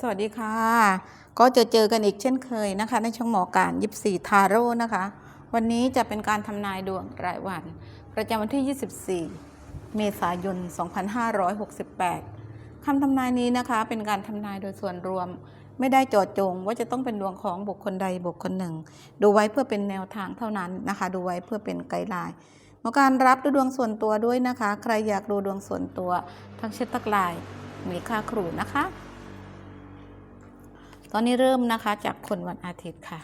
สวัสดีค่ะ ก็จะเจอกันอีกเช่นเคยนะคะ ในช่องหมอการยิบสี่ทาโร่นะคะ วันนี้จะเป็นการทำนายดวงรายวัน ประจำวันที่ 24 เมษายน 2568 คำทำนายนี้นะคะ เป็นการทำนายโดยส่วนรวม ไม่ได้จาะจงว่าจะต้องเป็นดวงของบุคคลใดบุคคลหนึ่ง ดูไว้เพื่อเป็นแนวทางเท่านั้นนะคะ ดูไว้เพื่อเป็นไกด์ไลน์หมอการรับดูดวงส่วนตัวด้วยนะคะ ใครอยากดูดวงส่วนตัวทั้งเช็ดตักไลน์มีค่าครูนะคะ ตอนนี้เริ่มนะคะจากคนวันอาทิตย์ค่ะ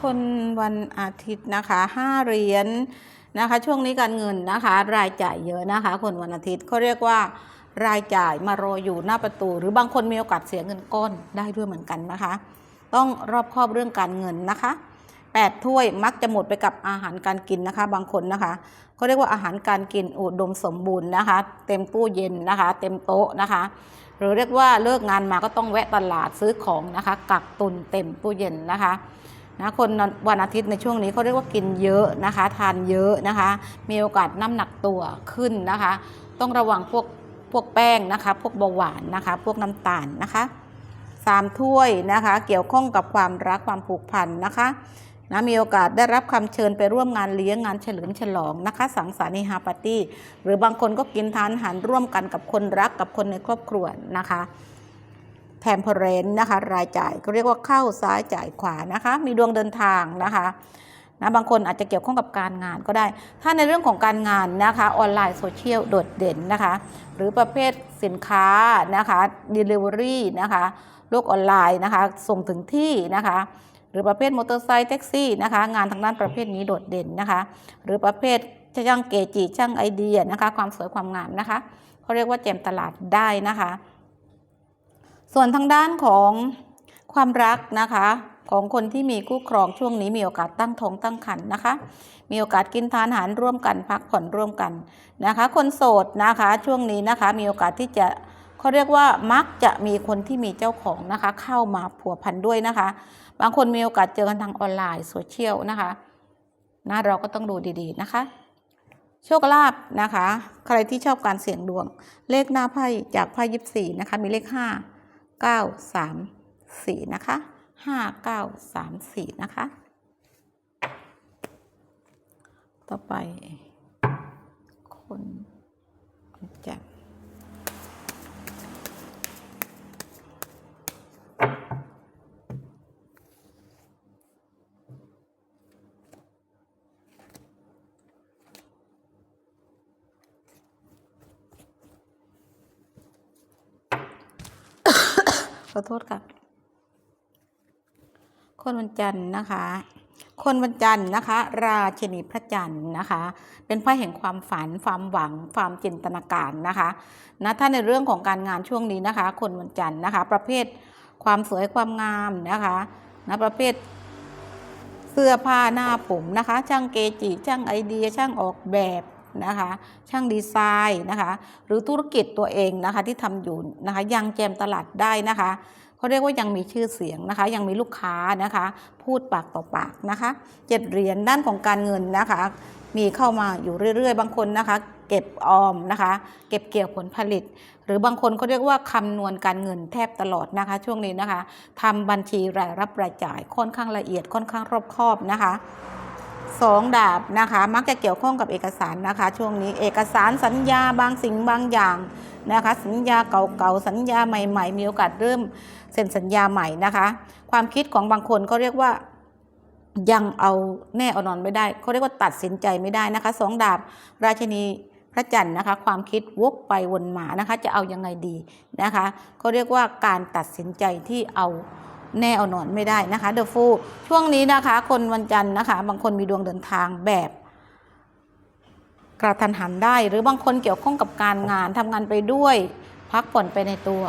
คนวันอาทิตย์นะคะห้าเหรียญนะคะ ช่วงนี้การเงินนะคะ รายจ่ายเยอะนะคะ คนวันอาทิตย์เขาเรียกว่ารายจ่ายมารออยู่หน้าประตู หรือบางคนมีโอกาสเสียเงินก้อนได้ด้วยเหมือนกันนะคะ ต้องรอบคอบเรื่องการเงินนะคะ แปดถ้วยมักจะหมดไปกับอาหารการกินนะคะ บางคนนะคะเขาเรียกว่าอาหารการกินอุดมสมบูรณ์นะคะ เต็มตู้เย็นนะคะ เต็มโต๊ะนะคะ หรือเรียกว่าเลิกงานมาก็ต้องแวะตลาดซื้อของนะคะ กักตุนเต็มตู้เย็นนะคะนะคนวันอาทิตย์ในช่วงนี้เขาเรียกว่ากินเยอะนะคะ ทานเยอะนะคะ มีโอกาสน้ำหนักตัวขึ้นนะคะ ต้องระวังพวกพวกแป้งนะคะ พวกเบาหวานนะคะ พวกน้ำตาลนะคะสามถ้วยนะคะ เกี่ยวข้องกับความรักความผูกพันนะคะ นะมีโอกาสได้รับคำเชิญไปร่วมงานเลี้ยงงานเฉลิมฉลองนะคะ สังสรรค์ฮาปาร์ตี้หรือบางคนก็กินทานอาหารร่วมกันกับคนรักกับคนในครอบครัวนะคะแถมพอเรนนะคะรายจ่ายก็เรียกว่าเข้าซ้ายจ่ายขวานะคะ มีดวงเดินทางนะคะนะบางคนอาจจะเกี่ยวข้องกับการงานก็ได้ ถ้าในเรื่องของการงานนะคะออนไลน์โซเชียลโดดเด่นนะคะ หรือประเภทสินค้านะคะ Delivery นะคะ โลกออนไลน์นะคะ ส่งถึงที่นะคะ หรือประเภทมอเตอร์ไซค์แท็กซี่นะคะงานทางด้านประเภทนี้โดดเด่นนะคะหรือประเภทช่างเกจิช่างไอเดียนะคะความสวยความงามนะคะเขาเรียกว่าแจมตลาดได้นะคะ ส่วนทางด้านของความรักนะคะของคนที่มีคู่ครองช่วงนี้มีโอกาสตั้งท้องตั้งครรภ์นะคะ มีโอกาสกินทานอาหารร่วมกันพักผ่อนร่วมกันนะคะ คนโสดนะคะช่วงนี้นะคะมีโอกาสที่จะ เขาเรียกว่ามักจะมีคนที่มีเจ้าของนะคะ เข้ามาผัวพันด้วยนะคะ บางคนมีโอกาสเจอกันทางออนไลน์โซเชียลนะคะนะเราก็ต้องดูดีๆนะคะ โชคลาภนะคะ ใครที่ชอบการเสี่ยงดวง เลขหน้าไพ่จากไพ่ยิบสี่นะคะ มีเลขห้าเก้าสามสี่นะคะห้าเก้าสามสี่นะคะ ต่อไปคนจันทร์ข อโทษค่ะ คนวันจันทร์นะคะ คนวันจันทร์นะคะ ราชินีพระจันทร์นะคะ เป็นไพ่แห่งความฝัน ความหวัง ความจินตนาการนะคะนะถ้าในเรื่องของการงานช่วงนี้นะคะ คนวันจันทร์นะคะ ประเภทความสวยความงามนะคะนะประเภทเสื้อผ้าหน้าผมนะคะ ช่างเกจิช่างไอเดียช่างออกแบบ นะคะช่างดีไซน์นะคะหรือธุรกิจตัวเองนะคะที่ทำอยู่นะคะยังแจมตลาดได้นะคะเขาเรียกว่ายังมีชื่อเสียงนะคะ ยังมีลูกค้านะคะ พูดปากต่อปากนะคะเจ็ดเหรียญด้านของการเงินนะคะ มีเข้ามาอยู่เรื่อยๆ บางคนนะคะ เก็บออมนะคะ เก็บเกี่ยวผลผลิต หรือบางคนเขาเรียกว่าคำนวณการเงินแทบตลอดนะคะ ช่วงนี้นะคะทำบัญชีรายรับรายจ่ายค่อนข้างละเอียดค่อนข้างรอบคอบนะคะ สองดาบนะคะ มักจะเกี่ยวข้องกับเอกสารนะคะ ช่วงนี้เอกสารสัญญาบางสิ่งบางอย่างนะคะ สัญญาเก่าๆสัญญาใหม่ ๆ มีโอกาสเริ่มเซ็นสัญญาใหม่นะคะ ความคิดของบางคนเขาเรียกว่ายังเอาแน่เอานอนไม่ได้เขาเรียกว่าตัดสินใจไม่ได้นะคะสองดาบราชินีพระจันทร์นะคะ ความคิดวกไปวนมานะคะ จะเอายังไงดีนะคะเขาเรียกว่าการตัดสินใจที่เอา แน่เอานอนไม่ได้นะคะเดอะฟูช่วงนี้นะคะ คนวันจันทร์นะคะ บางคนมีดวงเดินทางแบบกระทันหันได้ หรือบางคนเกี่ยวข้องกับการงานทำงานไปด้วย พักผ่อนไปในตัว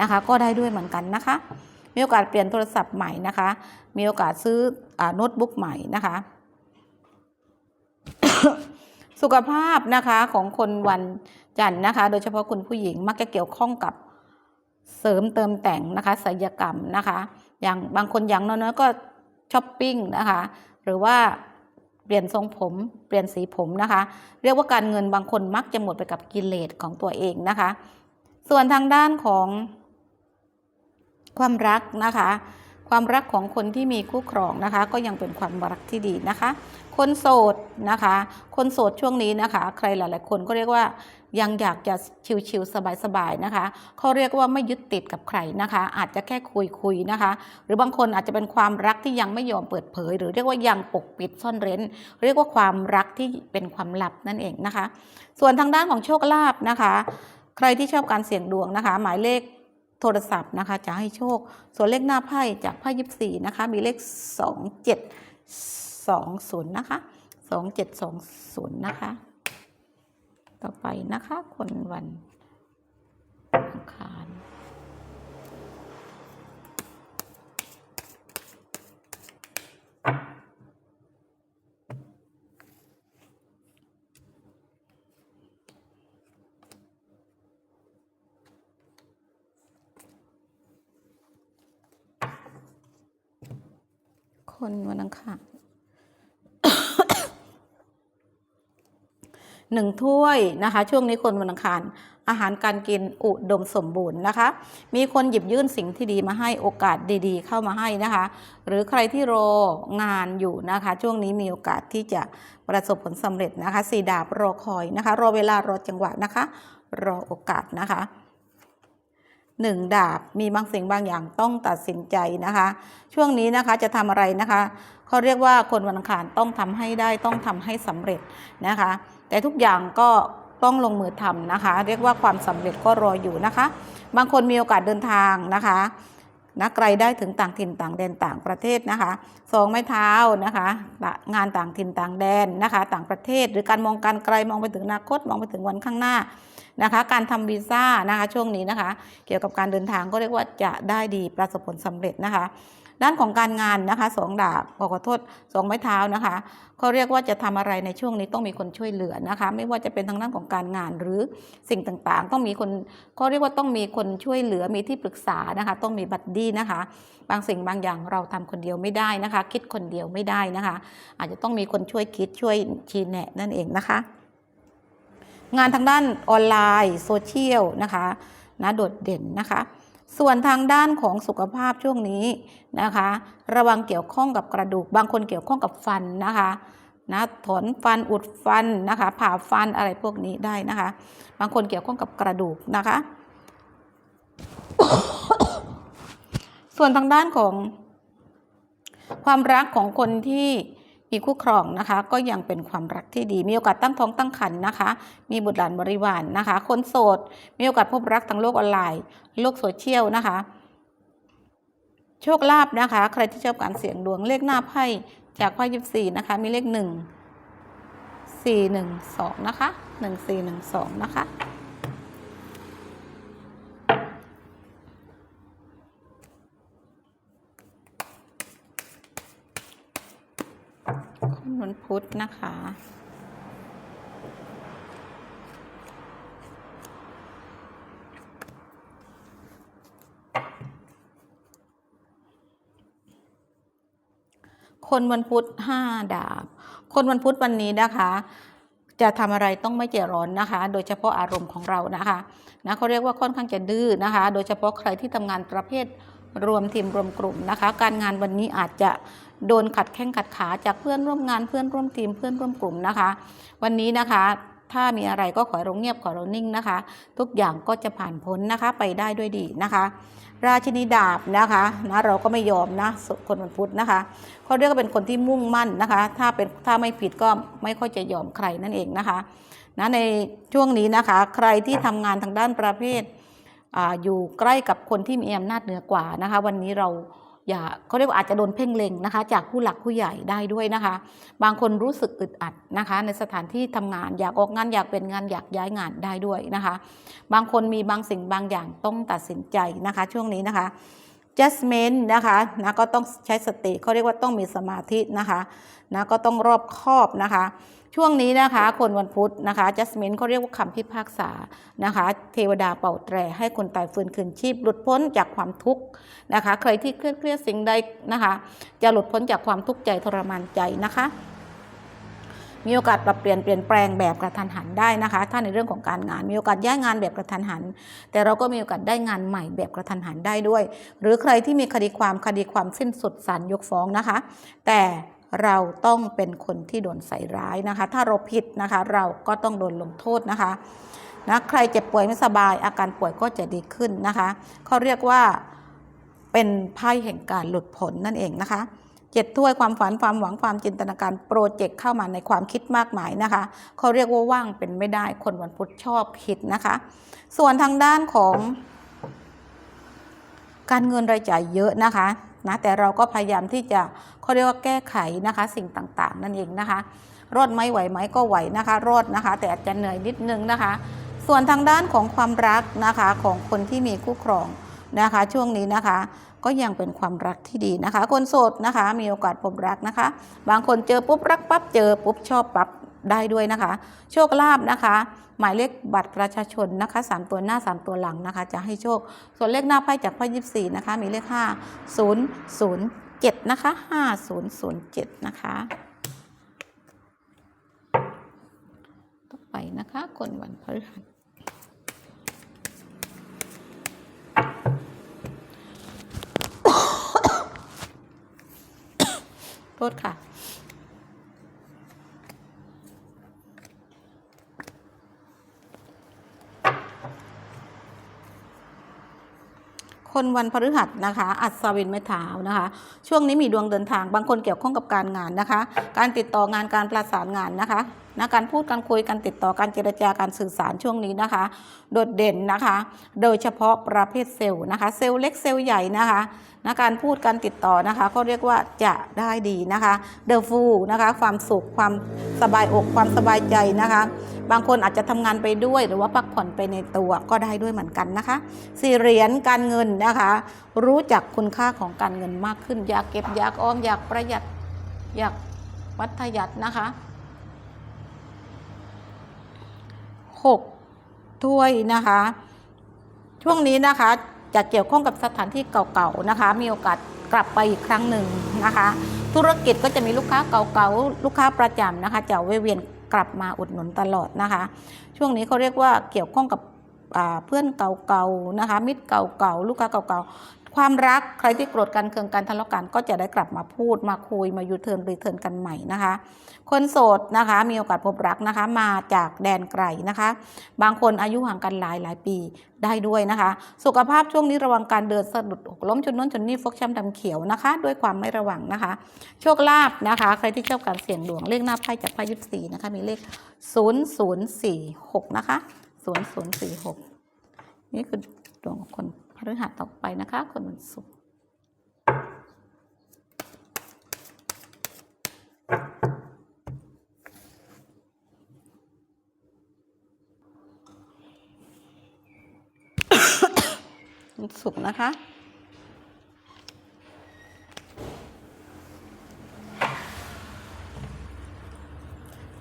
นะคะ ก็ได้ด้วยเหมือนกันนะคะ มีโอกาสเปลี่ยนโทรศัพท์ใหม่นะคะ มีโอกาสซื้ออโน้ตบุ๊กใหม่นะคะ สุขภาพนะคะของคนวันจันทร์นะคะ โดยเฉพาะคุณผู้หญิงมักจะเกี่ยวข้องกับเสริมเติมแต่งนะคะศัลยกรรมนะคะ อย่างบางคนอย่างน้อยๆก็ช้อปปิ้งนะคะ หรือว่าเปลี่ยนทรงผม เปลี่ยนสีผมนะคะ เรียกว่าการเงินบางคนมักจะหมดไปกับกิเลสของตัวเองนะคะ ส่วนทางด้านของความรักนะคะ ความรักของคนที่มีคู่ครองนะคะ ก็ยังเป็นความรักที่ดีนะคะ คนโสดนะคะ คนโสดช่วงนี้นะคะ ใครหลาย ๆ คนก็เรียกว่า ยังอยากจะชิลๆสบายๆนะคะเขาเรียกว่าไม่ยึดติดกับใครนะคะ อาจจะแค่คุยๆนะคะ หรือบางคนอาจจะเป็นความรักที่ยังไม่ยอมเปิดเผย หรือเรียกว่ายังปกปิดซ่อนเร้น เรียกว่าความรักที่เป็นความลับนั่นเองนะคะ ส่วนทางด้านของโชคลาภนะคะ ใครที่ชอบการเสี่ยงดวงนะคะ หมายเลขโทรศัพท์นะคะจะให้โชค ส่วนเลขหน้าไพ่จากไพ่ยิบสี่นะคะ มีเลขสองเจ็ดสองศูนย์นะคะสองเจ็ดสองศูนย์นะคะ ต่อไปนะคะ คนวันอังคารคนวันอังคาร หนึ่งถ้วยนะคะ ช่วงนี้คนวันอังคาร อาหารการกินอุดมสมบูรณ์นะคะ มีคนหยิบยื่นสิ่งที่ดีมาให้โอกาสดีๆ เข้ามาให้นะคะ หรือใครที่รองานอยู่นะคะ ช่วงนี้มีโอกาสที่จะประสบผลสำเร็จนะคะสีดาบรอคอยนะคะ รอเวลารอจังหวะนะคะ รอโอกาสนะคะหนึ่งดาบมีบางสิ่งบางอย่างต้องตัดสินใจนะคะ ช่วงนี้นะคะจะทำอะไรนะคะ เขาเรียกว่าคนวันอังคารต้องทำให้ได้ต้องทำให้สำเร็จนะคะ แต่ทุกอย่างก็ต้องลงมือทำนะคะ เรียกว่าความสำเร็จก็รออยู่นะคะ บางคนมีโอกาสเดินทางนะคะนะไกลได้ถึงต่างถิ่นต่างแดนต่างประเทศนะคะสองไม้เท้านะคะงานต่างถิ่นต่างแดนนะคะ ต่างประเทศ หรือการมองการไกลมองไปถึงอนาคตมองไปถึงวันข้างหน้านะคะ การทำวีซ่านะคะช่วงนี้นะคะ เกี่ยวกับการเดินทางก็เรียกว่าจะได้ดีประสบผลสำเร็จนะคะ ด้านของการงานนะคะสองดาบขอโทษสองไม้เท้านะคะเขาเรียกว่าจะทำอะไรในช่วงนี้ต้องมีคนช่วยเหลือนะคะ ไม่ว่าจะเป็นทางด้านของการงานหรือสิ่งต่างๆ ต้องมีคนเขาเรียกว่าต้องมีคนช่วยเหลือมีที่ปรึกษานะคะ ต้องมีบัดดี้นะคะ บางสิ่งบางอย่างเราทำคนเดียวไม่ได้นะคะ คิดคนเดียวไม่ได้นะคะ อาจจะต้องมีคนช่วยคิดช่วยชี้แนะนั่นเองนะคะ งานทางด้านออนไลน์โซเชียลนะคะนะโดดเด่นนะคะ ส่วนทางด้านของสุขภาพช่วงนี้นะคะ ระวังเกี่ยวข้องกับกระดูก บางคนเกี่ยวข้องกับฟันนะคะนะถอนฟันอุดฟันนะคะผ่าฟันอะไรพวกนี้ได้นะคะ บางคนเกี่ยวข้องกับกระดูกนะคะ ส่วนทางด้านของความรักของคนที่ มีคู่ครองนะคะ ก็ยังเป็นความรักที่ดี มีโอกาสตั้งท้องตั้งครรภ์นะคะ มีบุตรหลานบริวารนนะคะ คนโสด มีโอกาสพบรักทางโลกออนไลน์ โลกโซเชียลนะคะ โชคลาภนะคะ ใครที่ชอบการเสี่ยงดวงเลขหน้าไพ่จากไพ่ยิบสี่นะคะ มีเลขหนึ่งสี่หนึ่งสองนะคะหนึ่งสี่หนึ่งสองนะคะ วันพุธนะคะ คนวันพุธห้าดาบ คนวันพุธวันนี้นะคะจะทำอะไรต้องไม่ใจร้อนนะคะ โดยเฉพาะอารมณ์ของเรานะคะนะเขาเรียกว่าค่อนข้างจะดื้อนะคะ โดยเฉพาะใครที่ทำงานประเภท รวมทีมรวมกลุ่มนะคะ การงานวันนี้อาจจะโดนขัดแข้งขัดขาจากเพื่อนร่วมงานเพื่อนร่วมทีมเพื่อนร่วมกลุ่มนะคะ วันนี้นะคะ ถ้ามีอะไรก็ขอเราเงียบขอเรานิ่งนะคะ ทุกอย่างก็จะผ่านพ้นนะคะไปได้ด้วยดีนะคะ ราชินีดาบนะคะนะเราก็ไม่ยอมนะคนวันพุธนะคะเขาเรียกว่าเป็นคนที่มุ่งมั่นนะคะ ถ้าเป็นถ้าไม่ผิดก็ไม่ค่อยจะยอมใครนั่นเองนะคะนะในช่วงนี้นะคะ ใครที่ทำงานทางด้านประเภท อยู่ใกล้กับคนที่มีอำนาจเหนือกว่านะคะ วันนี้เราอย่าเขาเรียกว่าอาจจะโดนเพ่งเล็งนะคะ จากผู้หลักผู้ใหญ่ได้ด้วยนะคะ บางคนรู้สึกอึดอัดนะคะ ในสถานที่ทำงานอยากออกงานอยากเป็นงานอยากย้ายงานได้ด้วยนะคะ บางคนมีบางสิ่งบางอย่างต้องตัดสินใจนะคะ ช่วงนี้นะคะ judgment นะคะนะก็ต้องใช้สติเขาเรียกว่าต้องมีสมาธินะคะนะก็ต้องรอบคอบนะคะ ช่วงนี้นะคะ คนวันพุธนะคะ judgment เขาเรียกว่าคำพิพากษานะคะ เทวดาเป่าแตรให้คนตายฟื้นคืนชีพ หลุดพ้นจากความทุกข์นะคะ ใครที่เครียดเครียดสิ่งใดนะคะ จะหลุดพ้นจากความทุกข์ใจทรมานใจนะคะมีโอกาสปรับเปลี่ยนเปลี่ยนแปลงแบบกระทันหันได้นะคะ ถ้าในเรื่องของการงานมีโอกาสย้ายงานแบบกระทันหัน แต่เราก็มีโอกาสได้งานใหม่แบบกระทันหันได้ด้วย หรือใครที่มีคดีความคดีความสิ้นสุดศาลยกฟ้องนะคะ แต่ เราต้องเป็นคนที่โดนใส่ร้ายนะคะ ถ้าเราผิดนะคะ เราก็ต้องโดนลงโทษนะคะนะใครเจ็บป่วยไม่สบาย อาการป่วยก็จะดีขึ้นนะคะเขาเรียกว่าเป็นไพ่แห่งการหลุดพ้นนั่นเองนะคะเจ็ดถ้วยความฝันความหวังความจินตนาการโปรเจกต์เข้ามาในความคิดมากมายนะคะเขาเรียกว่าว่างเป็นไม่ได้คนวันพุธชอบคิดนะคะ ส่วนทางด้านของการเงินรายจ่ายเยอะนะคะ นะแต่เราก็พยายามที่จะเขาเรียกว่าแก้ไขนะคะ สิ่งต่างๆ นั่นเองนะคะ รอดไหมไหวไหมก็ไหวนะคะรอดนะคะ แต่อาจจะเหนื่อยนิดนึงนะคะ ส่วนทางด้านของความรักนะคะของคนที่มีคู่ครองนะคะ ช่วงนี้นะคะก็ยังเป็นความรักที่ดีนะคะ คนโสดนะคะ มีโอกาสพบรักนะคะ บางคนเจอปุ๊บรักปั๊บเจอปุ๊บชอบปั๊บ ได้ด้วยนะคะ โชคลาภนะคะ หมายเลขบัตรประชาชนนะคะสามตัวหน้าสามตัวหลังนะคะ จะให้โชค ส่วนเลขหน้าไพ่จากไพ่ยิบสี่นะคะ มีเลขห้าศูนย์ศูนย์เจ็ดนะคะห้าศูนย์ศูนย์เจ็ดนะคะ ต่อไปนะคะ คนวันพฤหัสโทษค่ะ คนวันพฤหัสนะคะอัศวินไม้เท้านะคะ ช่วงนี้มีดวงเดินทางบางคนเกี่ยวข้องกับการงานนะคะ การติดต่องานการประสานงานนะคะ นะการพูดการคุยการติดต่อการเจรจาการสื่อสารช่วงนี้นะคะ โดดเด่นนะคะ โดยเฉพาะประเภทเซลล์นะคะ เซลล์เล็กเซลล์ใหญ่นะคะนะการพูดการติดต่อนะคะก็เรียกว่าจะได้ดีนะคะเดอะฟูนะคะความสุขความสบายอกความสบายใจนะคะ บางคนอาจจะทำงานไปด้วยหรือว่าพักผ่อนไปในตัวก็ได้ด้วยเหมือนกันนะคะสี่เหรียญการเงินนะคะ รู้จักคุณค่าของการเงินมากขึ้น อยากเก็บอยากออมอยากประหยัดอยากวัดยัดนะคะ หกถ้วยนะคะ ช่วงนี้นะคะจะเกี่ยวข้องกับสถานที่เก่าๆนะคะ มีโอกาสกลับไปอีกครั้งหนึ่งนะคะ ธุรกิจก็จะมีลูกค้าเก่าๆลูกค้าประจำนะคะ จะเวียนกลับมาอุดหนุนตลอดนะคะ ช่วงนี้เขาเรียกว่าเกี่ยวข้องกับ เพื่อนเก่าๆนะคะ มิตรเก่าๆลูกค้าเก่าๆความรักใครที่โกรธกันเคืองกันทะเลาะกันก็จะได้กลับมาพูดมาคุยมายูเทิร์นรีเทิร์นกันใหม่นะคะ คนโสดนะคะมีโอกาสพบรักนะคะ มาจากแดนไกลนะคะ บางคนอายุห่างกันหลายหลายปีได้ด้วยนะคะ สุขภาพช่วงนี้ระวังการเดินสะดุดหกล้มจนน้นจนนี่ฟกช้ำดำเขียวนะคะ ด้วยความไม่ระวังนะคะ โชคลาภนะคะ ใครที่ชอบการเสี่ยงดวงเลขหน้าไพ่จากไพ่ยิบสีนะคะมีเลข 0046 นะคะ 0046นี่คือดวงของคนพฤหัสต่อไปนะคะ คนวันศุกร์วันศุกร์นะคะ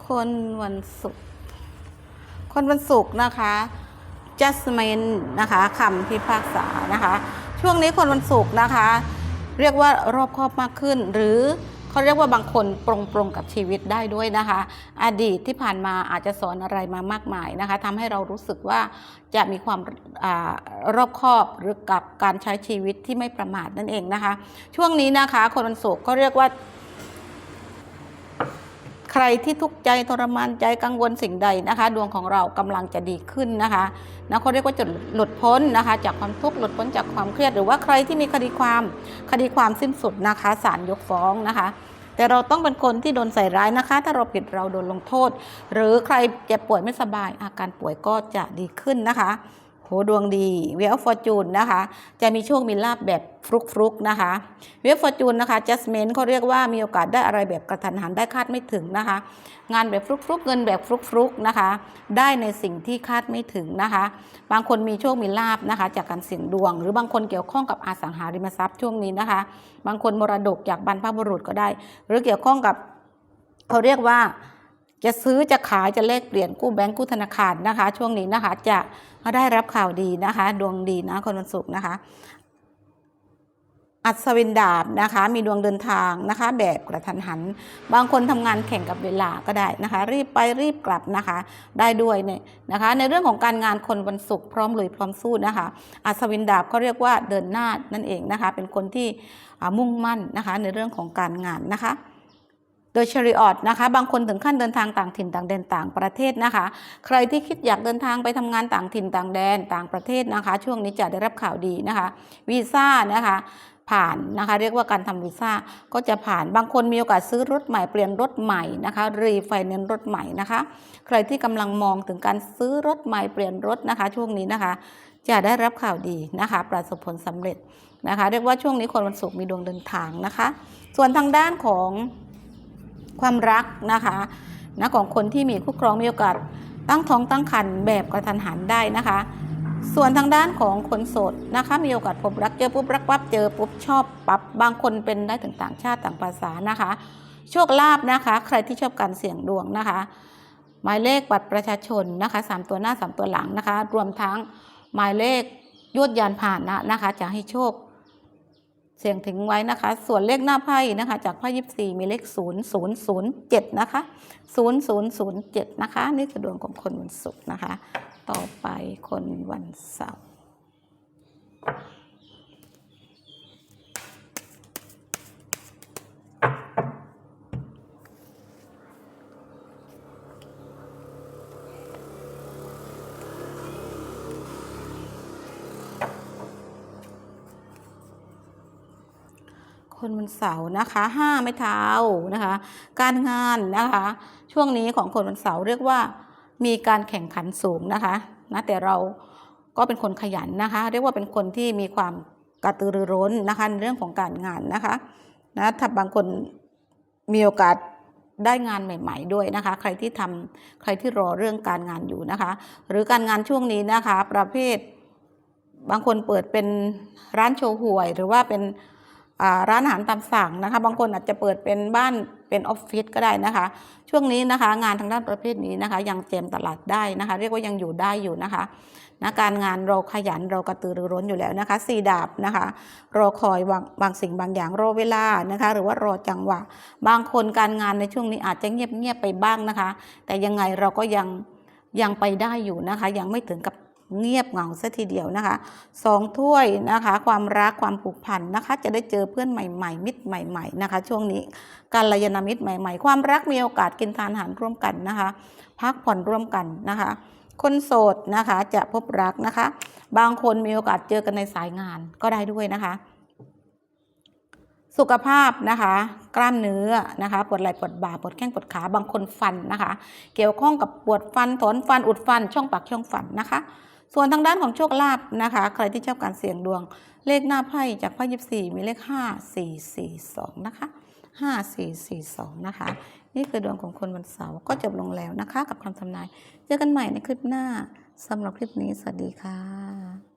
คนวันศุกร์ คนวันศุกร์นะคะ judgment นะคะคำพิพากษานะคะ ช่วงนี้คนวันศุกร์นะคะ เรียกว่ารอบคอบมากขึ้น หรือเขาเรียกว่าบางคนปรงปรงกับชีวิตได้ด้วยนะคะ อดีตที่ผ่านมาอาจจะสอนอะไรมามากมายนะคะทำให้เรารู้สึกว่าจะมีความอารอบคอบหรือกับการใช้ชีวิตที่ไม่ประมาทนั่นเองนะคะ ช่วงนี้นะคะ คนวันศุกร์ก็เรียกว่า ใครที่ทุกข์ใจทรมานใจกังวลสิ่งใดนะคะ ดวงของเรากำลังจะดีขึ้นนะคะนะเขาเรียกว่าจะหลุดพ้นนะคะ จากความทุกข์หลุดพ้นจากความเครียด หรือว่าใครที่มีคดีความคดีความสิ้นสุดนะคะศาลยกฟ้องนะคะแต่เราต้องเป็นคนที่โดนใส่ร้ายนะคะ ถ้าเราผิดเราโดนลงโทษ หรือใครเจ็บป่วยไม่สบายอาการป่วยก็จะดีขึ้นนะคะ ดวงดีเวลฟอร์จูนนะคะ จะมีโชคมีลาบแบบฟลุกฟลุกๆนะคะเวลฟอร์จูนนะคะจัสเมนเขาเรียกว่ามีโอกาสได้อะไรแบบกระทันหันได้คาดไม่ถึงนะคะ งานแบบฟลุกฟลุกๆเงินแบบฟลุกฟลุกๆนะคะ ได้ในสิ่งที่คาดไม่ถึงนะคะ บางคนมีโชคมีลาบนะคะ จากการเสี่ยงดวง หรือบางคนเกี่ยวข้องกับอสังหาริมทรัพย์ช่วงนี้นะคะ บางคนมรดกจากบรรพบุรุษก็ได้ หรือเกี่ยวข้องกับเขาเรียกว่า จะซื้อจะขายจะเลขเปลี่ยนกู้แบงก์กู้ธนาคารนะคะ ช่วงนี้นะคะ จะได้รับข่าวดีนะคะ ดวงดีนะคนวันศุกร์นะคะ อัศวินดาบนะคะ มีดวงเดินทางนะคะ แบบกระทันหัน บางคนทำงานแข่งกับเวลาก็ได้นะคะ รีบไปรีบกลับนะคะ ได้ด้วยเนี่ยนะคะ ในเรื่องของการงานคนวันศุกร์พร้อมลุยพร้อมสู้นะคะ อัศวินดาบก็เรียกว่าเดินหน้านั่นเองนะคะ เป็นคนที่มุ่งมั่นนะคะ ในเรื่องของการงานนะคะ โดยชริออตนะคะบางคนถึงขั้นเดินทางต่างถิ่นต่างแดนต่างประเทศนะคะ ใครที่คิดอยากเดินทางไปทำงานต่างถิ่นต่างแดนต่างประเทศนะคะ ช่วงนี้จะได้รับข่าวดีนะคะวีซ่านะคะผ่านนะคะเรียกว่าการทำวีซ่าก็จะผ่านบางคนมีโอกาสซื้อรถใหม่เปลี่ยนรถใหม่นะคะรีไฟแนนซ์รถใหม่นะคะ ใครที่กำลังมองถึงการซื้อรถใหม่เปลี่ยนรถนะคะ ช่วงนี้นะคะ จะได้รับข่าวดีนะคะ ประสบผลสำเร็จนะคะ เรียกว่าช่วงนี้คนวันศุกร์มีดวงเดินทางนะคะ ส่วนทางด้านของ ความรักนะคะนะของคนที่มีคู่ครองมีโอกาสตั้งท้องตั้งครรภ์แบบกระทันหันได้นะคะ ส่วนทางด้านของคนโสดนะคะ มีโอกาสพบรักเจอปุ๊บรักปั๊บเจอปุ๊บชอบปั๊บบางคนเป็นได้ถึงต่างชาติต่างภาษานะคะ โชคลาภนะคะ ใครที่ชอบการเสี่ยงดวงนะคะ หมายเลขบัตรประชาชนนะคะสามตัวหน้าสามตัวหลังนะคะ รวมทั้งหมายเลขยวดยานผ่านนะนะคะจะให้โชค เสี่ยงถึงไว้นะคะ ส่วนเลขหน้าไพ่นะคะ จากไพ่ยิบสี่มีเลขศูนย์ศูนย์ศูนย์เจ็ดนะคะศูนย์ศูนย์ศูนย์เจ็ดนะคะ นี่คือดวงของคนวันศุกร์นะคะ ต่อไปคนวันเสาร์ คนวันเสาร์นะคะห้าไม้เท้านะคะ การงานนะคะ ช่วงนี้ของคนวันเสาร์เรียกว่ามีการแข่งขันสูงนะคะนะแต่เราก็เป็นคนขยันนะคะ เรียกว่าเป็นคนที่มีความกระตือรือร้นนะคะในเรื่องของการงานนะคะนะถ้าบางคนมีโอกาสได้งานใหม่ ๆ ด้วยนะคะ ใครที่ทำใครที่รอเรื่องการงานอยู่นะคะ หรือการงานช่วงนี้นะคะ ประเภท บางคนเปิดเป็นร้านโชว์หวย หรือว่าเป็น ร้านอาหารตามสั่งนะคะ บางคนอาจจะเปิดเป็นบ้านเป็นออฟฟิศก็ได้นะคะ ช่วงนี้นะคะ งานทางด้านประเภทนี้นะคะ ยังเจมตลาดได้นะคะ เรียกว่ายังอยู่ได้อยู่นะคะนะการงานเราขยันเรากระตือรือร้นอยู่แล้วนะคะสี่ดาบนะคะรอคอยบางบางสิ่งบางอย่างรอเวลานะคะ หรือว่ารอจังหวะ บางคนการงานในช่วงนี้อาจจะเงียบเงียบไปบ้างนะคะ แต่ยังไงเราก็ยังยังไปได้อยู่นะคะ ยังไม่ถึงกับ เงียบเหงาซะทีเดียวนะคะสองถ้วยนะคะ ความรักความผูกพันนะคะ จะได้เจอเพื่อนใหม่ ๆ มิตรใหม่ ๆ นะคะ ช่วงนี้การลยานามิตรใหม่ ๆ ความรักมีโอกาสกินทานอาหารร่วมกันนะคะ พักผ่อนร่วมกันนะคะ คนโสดนะคะจะพบรักนะคะ บางคนมีโอกาสเจอกันในสายงานก็ได้ด้วยนะคะสุขภาพนะคะ กล้ามเนื้อนะคะปวดไหล่ปวดบ่าปวดแข้งปวดขาบางคนฟันนะคะ เกี่ยวข้องกับปวดฟันถอนฟันอุดฟันช่องปากช่องฟันนะคะ ส่วนทางด้านของโชคลาภนะคะ ใครที่ชอบการเสี่ยงดวง เลขหน้าไพ่จากไพ่ยิบสี่มีเลขห้าสี่สี่สองนะคะห้าสี่สี่สองนะคะ นี่คือดวงของคนวันเสาร์ก็จบลงแล้วนะคะ กับคำทำนาย เจอกันใหม่ในคลิปหน้าสำหรับคลิปนี้ สวัสดีค่ะ